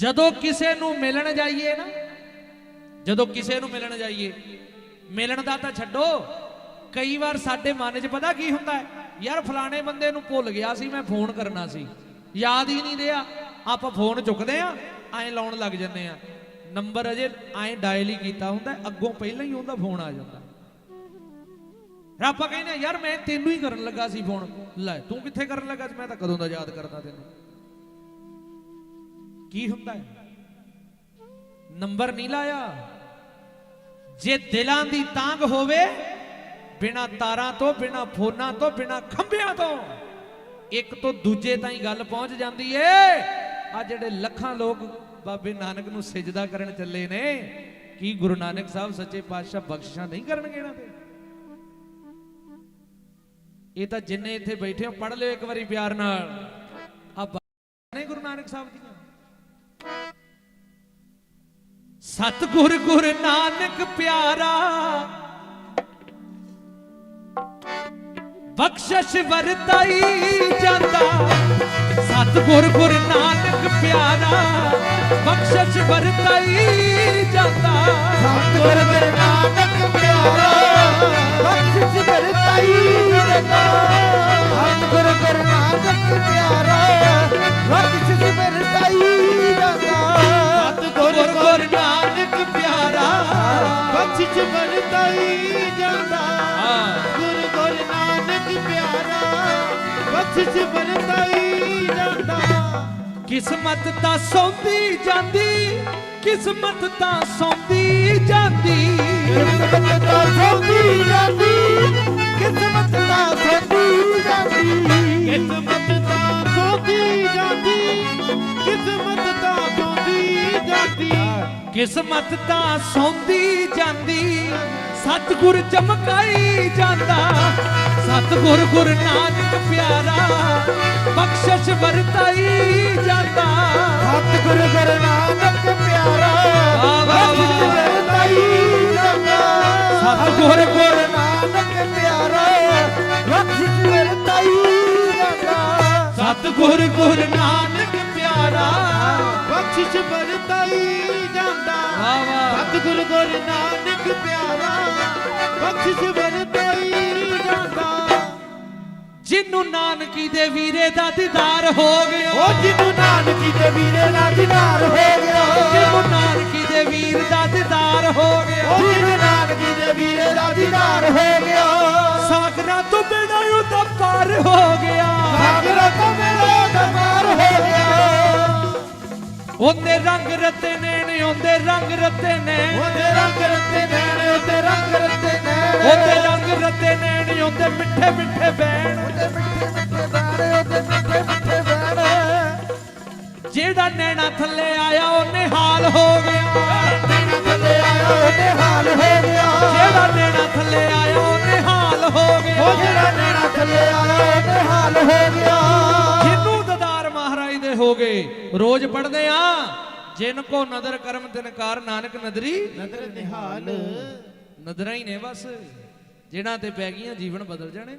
ਜਦੋਂ ਕਿਸੇ ਨੂੰ ਮਿਲਣ ਜਾਈਏ ਨਾ ਜਦੋਂ ਕਿਸੇ ਨੂੰ ਮਿਲਣ ਜਾਈਏ ਮਿਲਣ ਦਾ ਤਾਂ ਛੱਡੋ। ਕਈ ਵਾਰ ਸਾਡੇ ਮਨ 'ਚ ਪਤਾ ਕੀ ਹੁੰਦਾ ਹੈ? ਯਾਰ ਫਲਾਣੇ ਬੰਦੇ ਨੂੰ ਭੁੱਲ ਗਿਆ ਸੀ ਮੈਂ ਫੋਨ ਕਰਨਾ ਸੀ। ਯਾਦ ਹੀ ਨਹੀਂ ਰਿਹਾ। ਆਪਾਂ ਫੋਨ ਚੁੱਕਦੇ ਆ ਐਂ ਲਾਉਣ ਲੱਗ ਜੰਨੇ ਆ ਨੰਬਰ ਅਜੇ ਐਂ ਡਾਇਲ ਹੀ ਕੀਤਾ ਹੁੰਦਾ ਅੱਗੋਂ ਪਹਿਲਾਂ ਹੀ ਉਹਦਾ ਫੋਨ ਆ ਜਾਂਦਾ ਆਪਾਂ ਕਹਿੰਦੇ ਆ, ਯਾਰ ਮੈਂ ਤੈਨੂੰ ਹੀ ਕਰਨ ਲੱਗਾ ਸੀ ਫੋਨ। ਲੈ ਤੂੰ ਕਿੱਥੇ ਕਰਨ ਲੱਗਾ ਸੀ? ਮੈਂ ਤਾਂ ਕਦੋਂ ਦਾ ਯਾਦ ਕਰਦਾ ਤੈਨੂੰ। ਕੀ ਹੁੰਦਾ ਹੈ? ਨੰਬਰ ਨਹੀਂ ਲਾਇਆ। ਜੇ ਦਿਲਾਂ ਦੀ ਤਾਂਗ ਹੋਵੇ, ਬਿਨਾ ਤਾਰਾਂ ਤੋਂ, ਬਿਨਾ ਫੋਨਾਂ ਤੋਂ, ਬਿਨਾ ਖੰਭਿਆਂ ਤੋਂ, ਇੱਕ ਤੋਂ ਦੂਜੇ ਤਾਈਂ ਗੱਲ ਪਹੁੰਚ ਜਾਂਦੀ ਏ। ਆ ਜਿਹੜੇ ਲੱਖਾਂ ਲੋਕ ਬਾਬੇ ਨਾਨਕ ਨੂੰ ਸਜਦਾ ਕਰਨ ਚੱਲੇ ਨੇ, ਕੀ ਗੁਰੂ ਨਾਨਕ ਸਾਹਿਬ ਸੱਚੇ ਪਾਤਸ਼ਾਹ ਬਖਸ਼ਿਸ਼ਾਂ ਨਹੀਂ ਕਰਨਗੇ ਇਹਨਾਂ ਤੇ? ਇਹ ਤਾਂ ਜਿੰਨੇ ਇੱਥੇ ਬੈਠੇ ਹੋ, ਪੜ੍ਹ ਲਿਓ ਇੱਕ ਵਾਰੀ ਪਿਆਰ ਨਾਲ। ਆ ਨੇ ਗੁਰੂ ਨਾਨਕ ਸਾਹਿਬ ਦੀਆਂ। ਸਤਿਗੁਰ ਗੁਰ ਨਾਨਕ ਪਿਆਰਾ ਬਖਸ਼ਿਸ਼ ਵਰਤਾਈ ਜਾਂਦਾ। ਸਤਿਗੁਰ ਗੁਰ ਨਾਨਕ ਪਿਆਰਾ ਬਖਸ਼ਿਸ਼ ਵਰਤਾਈ ਵਰਤਾਈ ਜਾਂਦਾ। ਗੁਰੂ ਗੁਰੂ ਨਾਨਕ ਪਿਆਰਾ ਬਖਸ਼ਿਸ਼ ਵਰਤਾਈ ਜਾਂਦਾ। ਕਿਸਮਤ ਤਾਂ ਸੌਂਦੀ ਜਾਂਦੀ ਕਿਸਮਤ ਤਾਂ ਸੌਂਦੀ ਜਾਂਦੀ। ਕਿਸਮਤ ਤਾਂ ਸੋਦੀ ਜਾਂਦੀ ਕਿਸਮਤ ਤਾਂ ਕਿਸਮਤ ਤਾਂ ਸੌਂਦੀ ਜਾਂਦੀ ਸਤਿਗੁਰ ਚਮਕਾਈ ਜਾਂਦਾ। ਸਤਿਗੁਰ ਗੁਰੂ ਨਾਨਕ ਪਿਆਰਾ ਬਖਸ਼ਿਸ਼ ਵਰਤਾਈ ਜਾਂਦਾ। ਸਤਿਗੁਰੂ ਗੁਰੂ ਨਾਨਕ ਪਿਆਰਾ ਬਖਸ਼ਿਸ਼। ਵਰਤਾਈ ਜਾਂਦਾ। ਸਤਿਗੁਰੂ ਗੁਰੂ ਨਾਨਕ ਪਿਆਰਾ ਬਖਸ਼ਿਸ਼ ਵਰਤਾਈ ਜਾਂਦਾ। ਸਤਿਗੁਰ ਗੁਰੂ ਨਾਨਕ ਪਿਆਰਾ ਬਖਸ਼ਿਸ਼ ਵਰਤਾਈ ਨਾਨਕ ਪਿਆਰਾ ਬਖਸ਼ਿਸ਼ ਵਰਤਾਈ ਜਾਂਦਾ। ਜਿਹਨੂੰ ਨਾਨਕੀ ਦੇ ਵੀਰੇ ਦਾ ਦੀਦਾਰ ਹੋ ਗਿਆ ਉਹ ਜਿਹਨੂੰ ਨਾਨਕੀ ਦੇ ਵੀਰੇ ਦਾ ਦੀਦਾਰ ਹੋ ਗਿਆ। ਜਿਹਨੂੰ ਨਾਨਕੀ ਦੇ ਵੀਰ ਦਾ ਦੀਦਾਰ ਹੋ ਗਿਆ। ਉਹ ਜਿਹਨੂੰ ਨਾਨਕੀ ਦੇ ਵੀਰੇ ਦਾ ਦੀਦਾਰ ਹੋ ਗਿਆ। ਸਾਗਰਾਂ ਤੋਂ ਬਿਨਾਂ ਉਹਦਾ ਪਾਰ ਹੋ ਗਿਆ। ਸਾਗਰ ਤੋਂ ਮੇਰਾ ਦਮਾਰ ਹੋ ਗਿਆ। ਉਹਦੇ ਰੰਗ ਰਤੇ ਨੈਣ ਉਹਦੇ ਰੰਗ ਰਤੇ ਨੇ ਉਹਦੇ ਰੰਗ ਰੱਤੇ ਨੈਣ ਉਹਦੇ ਰੰਗ ਰੱਤੇ ਨੈਣ। ਉਹਦੇ ਰੰਗ ਰਤੇ ਨੈਣ ਉਹਦੇ ਮਿੱਠੇ ਮਿੱਠੇ ਬੈਣ। ਉਹਦੇ ਮਿੱਠੇ ਮਿੱਠੇ ਬਾਣੇ ਉਹਦੇ ਮਿੱਠੇ ਮਿੱਠੇ ਬਾਣੇ। ਜਿਹੜਾ ਨੈਣਾ ਥੱਲੇ ਆਇਆ ਉਹਨੇ ਹਾਲ ਹੋ ਗਿਆ। ਨੈਣਾ ਥੱਲੇ ਆਇਆ ਉਹਦੇ ਹਾਲ ਹੋ ਗਿਆ। ਜਿਹੜਾ ਨੈਣਾ ਥੱਲੇ ਆਇਆ ਉਹਨੇ ਹਾਲ ਹੋ ਉਹ ਗਿਆ ਜਿਹੜਾ ਨੈਣਾ ਥੱਲੇ ਆਇਆ ਉਹਦੇ ਹਾਲ ਹੋ ਗਿਆ। ਜਿੰਨੂੰ ਦਦਾਰ ਮਹਾਰਾਜ ਦੇ ਹੋ ਗਏ ਰੋਜ਼ ਪੜਦੇ ਆ। ਜਿਨ ਕੋ ਨਦਰ ਕਰਮ ਤਿਨਕਾਰ ਨਾਨਕ ਨਦਰੀ ਨਦਰ ਨਿਹਾਲ ਨਦਰਾਂ ਹੀ ਨੇ ਬਸ ਜਿਹਨਾਂ ਤੇ ਪੈ ਗਈਆਂ ਜੀਵਨ ਬਦਲ ਜਾਣੇ